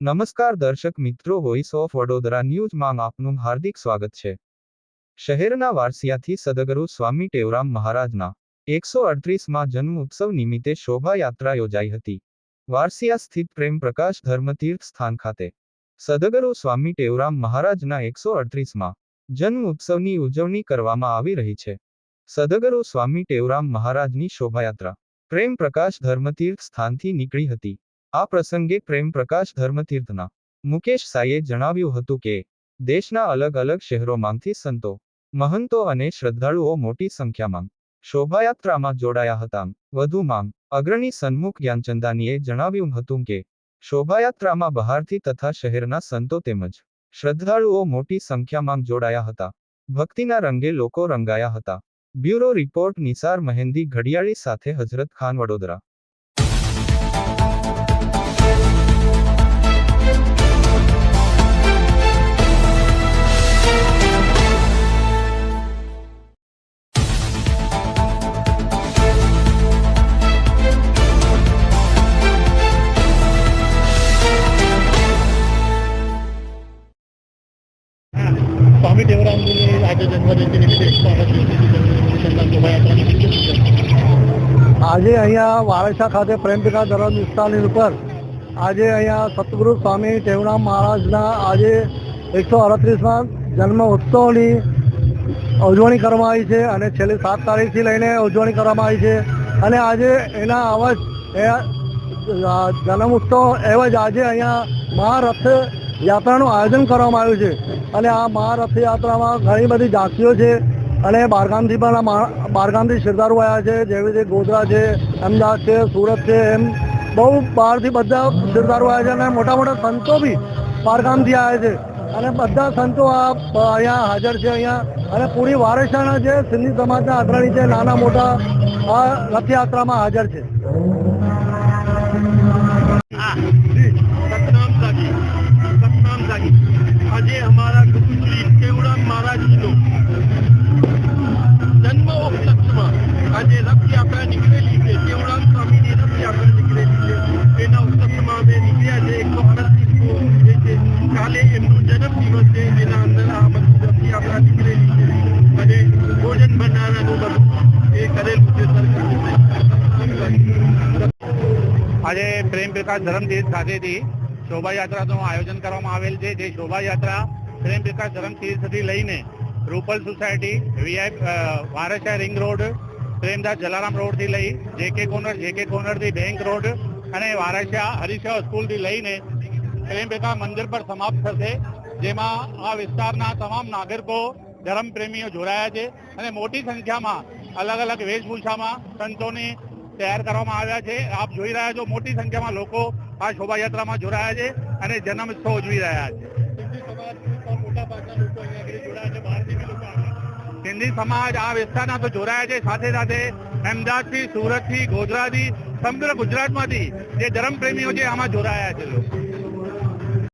નમસ્કાર દર્શક મિત્રો વોઇસ ઓફ વડોદરા ન્યૂઝમાં આપનું હાર્દિક સ્વાગત છે. શહેરના વારસિયાથી સદગુરુ સ્વામી ટેવરામ મહારાજના એકસો અડત્રીસમાં જન્મ ઉત્સવ નિમિત્તે શોભાયાત્રા યોજાઈ હતી. વારસિયા સ્થિત પ્રેમ પ્રકાશ ધર્મતીર્થ સ્થાન ખાતે સદગુરુ સ્વામી ટેવરામ મહારાજના એકસો અડત્રીસમાં જન્મ ઉત્સવની ઉજવણી કરવામાં આવી રહી છે. સદગુરુ સ્વામી ટેવરામ મહારાજની શોભાયાત્રા પ્રેમ પ્રકાશ ધર્મતીર્થ સ્થાનથી નીકળી હતી. આ પ્રસંગે પ્રેમ પ્રકાશ ધર્મતીર્થના મુકેશ સાઈએ જણાવ્યું હતું કે, દેશના અલગ અલગ શહેરોમાંથી સંતો, મહંતો અને શ્રદ્ધાળુઓ મોટી સંખ્યામાં શોભાયાત્રામાં જોડાયા હતા. વધુમાં, અગ્રણી સન્મુખ જ્ઞાનચંદાનીએ જણાવ્યું હતું કે, શોભાયાત્રામાં બહારથી તથા શહેરના સંતો તેમજ શ્રદ્ધાળુઓ મોટી સંખ્યામાં જોડાયા હતા. ભક્તિના રંગે લોકો રંગાયા હતા. બ્યુરો રિપોર્ટ નિસાર મહેંદી ઘડિયાળી સાથે હજરત ખાન વડોદરા. આજે અહીંયા વારસા ખાતે પ્રેમપિકા વિસ્તારની ઉપર આજે અહીંયા સતગુરુ સ્વામી ટેવરામ મહારાજના આજે એકસો અડત્રીસમાં જન્મ ઉત્સવની ઉજવણી કરવામાં આવી છે અને છેલ્લી સાત તારીખથી લઈને ઉજવણી કરવામાં આવી છે. અને આજે એના આવા જન્મ ઉત્સવ એવા જ આજે અહીંયા મહારથ યાત્રાનું આયોજન કરવામાં આવ્યું છે. અને આ મહા રથયાત્રામાં ઘણી બધી ઝાંખીઓ છે અને બહારગામથી પણ આ બહારગામથી શ્રદ્ધાળુ આવ્યા છે. જેવી રીતે ગોધરા છે, અમદાવાદ છે, સુરત છે, એમ બહુ બહારથી બધા શ્રદ્ધાળુ આવ્યા છે અને મોટા મોટા સંતો બી બહારગામથી આવ્યા છે. અને બધા સંતો આ, અહીંયા હાજર છે અહીંયા. અને પૂરી વારસાના જે સિંધી સમાજના અગ્રણી છે, નાના મોટા, આ રથયાત્રામાં હાજર છે. છે એના અંદર આ બધી રથયાત્રા નીકળેલી છે અને ભોજન ભંડારાનું બધું એ કરેલું છે સરકારે આજે પ્રેમ પ્રકાશ ધરમતીર્થ ખાતેથી શોભાયાત્રાનું આયોજન કરવામાં આવેલ છે, જે શોભાયાત્રા પ્રેમ પ્રકાશ ધરમતીર્થથી લઈને રૂપલ સોસાયટી, વીઆઈ વારસા રિંગ રોડ, પ્રેમદાસ જલારામ રોડથી લઈ જેકે કોર્નર જેકે કોર્નરથી બેંક રોડ અને વારસા હરીશા સ્કૂલથી લઈને પ્રેમ પ્રકાશ મંદિર પર સમાપ્ત થશે. જેમાં આ વિસ્તારના તમામ નાગરિકો, ધર્મપ્રેમીઓ જોડાયા છે અને મોટી સંખ્યામાં અલગ અલગ વેશભૂષામાં સંતોને તૈયાર કરવામાં આવ્યા છે. આપ જોઈ રહ્યા છો મોટી સંખ્યામાં લોકો આ શોભાયાત્રામાં જોડાયા છે અને જન્મોત્સવ ઉજવી રહ્યા છે. સિંધી સમાજ આ વિસ્તારના તો જોડાયા છે. સાથે સાથે અમદાવાદથી સુરતથી ગોધરાથી સમગ્ર ગુજરાતમાંથી જે ધર્મપ્રેમીઓ છે આમાં જોડાયા છે લોકો.